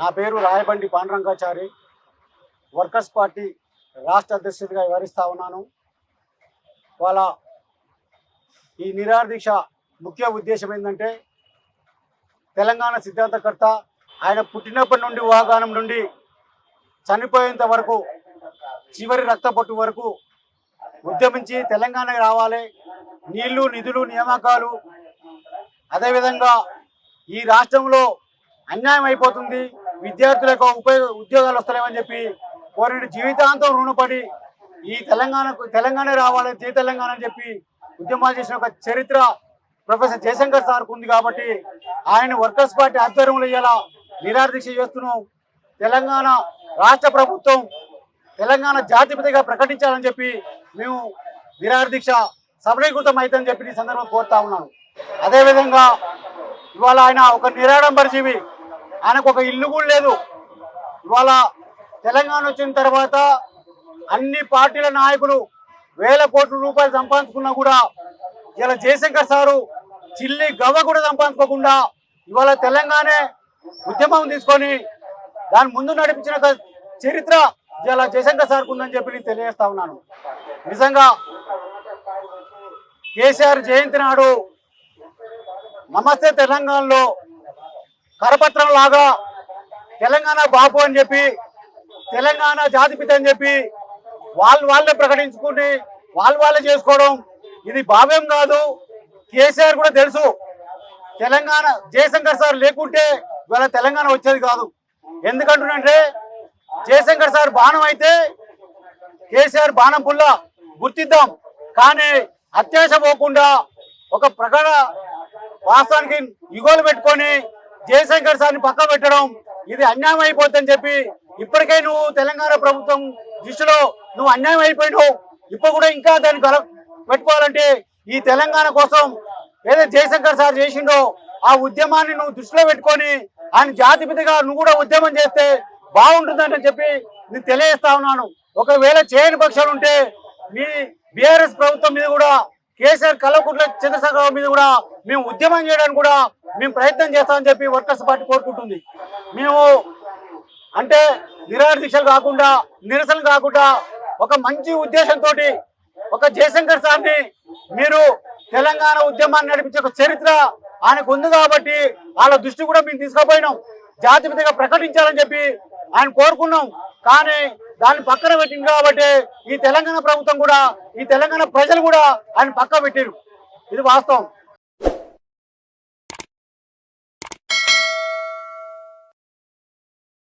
నా పేరు రాయబండి Pandurangachari. Workers party రాష్ట్ర అధ్యక్షుడిగా వివరిస్తా ఉన్నాను. వాళ్ళ ఈ నిరాదీక్ష ముఖ్య ఉద్దేశం ఏంటంటే తెలంగాణ సిద్ధాంతకర్త ఆయన పుట్టినప్పటి నుండి వాగానం నుండి చనిపోయేంత వరకు చివరి రక్తపట్టు వరకు ఉద్యమించి తెలంగాణకి రావాలి. నీళ్ళు నిధులు నియామకాలు. అదేవిధంగా ఈ రాష్ట్రంలో అన్యాయం అయిపోతుంది. విద్యార్థులకు ఉపయోగ ఉద్యోగాలు వస్తలేవని చెప్పి కోరిన జీవితాంతం రుణపడి ఈ తెలంగాణకు తెలంగాణ రావాలి జీ తెలంగాణ అని చెప్పి ఉద్యమాలు చేసిన ఒక చరిత్ర ప్రొఫెసర్ జయశంకర్ సార్కు ఉంది కాబట్టి ఆయన వర్కర్స్ పార్టీ ఆధ్వర్యంలో ఇలా నిరాదీక్ష చేస్తున్నాం. తెలంగాణ రాష్ట్ర ప్రభుత్వం తెలంగాణ జాతిపతిగా ప్రకటించాలని చెప్పి మేము నిరాదీక్ష సఫలీకృతం అవుతుందని చెప్పి ఈ సందర్భం కోరుతా ఉన్నాను. అదేవిధంగా ఇవాళ ఆయన ఒక నిరాడంబర జీవి ఆయనకు ఒక ఇల్లు కూడా లేదు. ఇవాళ తెలంగాణ వచ్చిన తర్వాత అన్ని పార్టీల నాయకులు వేల కోట్ల రూపాయలు సంపాదించుకున్నా కూడా ఇలా జయశంకర్ సారు చిల్లి గవ్వ కూడా సంపాదించుకోకుండా ఇవాళ తెలంగాణ ఉద్యమం తీసుకొని దాని ముందు నడిపించిన చరిత్ర ఇలా జయశంకర్ సార్కు ఉందని చెప్పి నేను తెలియజేస్తా ఉన్నాను. నిజంగా కేసీఆర్ జయంతి నాడు నమస్తే తెలంగాణలో కరపత్రం లాగా తెలంగాణ బాపు అని చెప్పి తెలంగాణ జాతిపిత అని చెప్పి వాళ్ళు వాళ్ళే ప్రకటించుకుని వాళ్ళు వాళ్ళే చేసుకోవడం ఇది భావ్యం కాదు. కేసీఆర్ కూడా తెలుసు. తెలంగాణ జయశంకర్ సార్ లేకుంటే ఇవాళ తెలంగాణ వచ్చేది కాదు. ఎందుకంటున్నంటే జయశంకర్ సార్ బాణం అయితే కేసీఆర్ బాణం పుల్ల గుర్తిద్దాం. కానీ అత్యాశ పోకుండా ఒక ప్రకట వాస్తవానికి యుగోలు పెట్టుకొని జయశంకర్ సార్ని పక్క పెట్టడం ఇది అన్యాయం అయిపోతుందని చెప్పి ఇప్పటికే నువ్వు తెలంగాణ ప్రభుత్వం దృష్టిలో నువ్వు అన్యాయం అయిపోయినావు. ఇప్పుడు కూడా ఇంకా దాన్ని గల పెట్టుకోవాలంటే ఈ తెలంగాణ కోసం ఏదో జయశంకర్ సార్ చేసిండో ఆ ఉద్యమాన్ని నువ్వు దృష్టిలో పెట్టుకొని ఆయన జాతిపితగా నువ్వు కూడా ఉద్యమం చేస్తే బాగుంటుందని చెప్పి నేను తెలియజేస్తా ఉన్నాను. ఒకవేళ చేయని పక్షాలు ఉంటే మీ బీఆర్ఎస్ ప్రభుత్వం మీద కూడా కేసీఆర్ కల్వకుంట్ల చంద్రశేఖరరావు మీద కూడా మేము ఉద్యమం చేయడానికి కూడా మేము ప్రయత్నం చేస్తామని చెప్పి వర్కర్స్ పార్టీ కోరుకుంటుంది. మేము అంటే నిరాదీక్షలు కాకుండా నిరసన కాకుండా ఒక మంచి ఉద్దేశంతో ఒక జయశంకర్ సార్ని మీరు తెలంగాణ ఉద్యమాన్ని నడిపించే ఒక చరిత్ర ఆయనకు ఉంది కాబట్టి వాళ్ళ దృష్టి కూడా మేము తీసుకుపోయినాం. జాతిపితగా ప్రకటించాలని చెప్పి ఆయన కోరుకున్నాం. కానీ దాన్ని పక్కన పెట్టింది కాబట్టి ఈ తెలంగాణ ప్రభుత్వం కూడా ఈ తెలంగాణ ప్రజలు కూడా ఆయన పక్క పెట్టారు. ఇది వాస్తవం.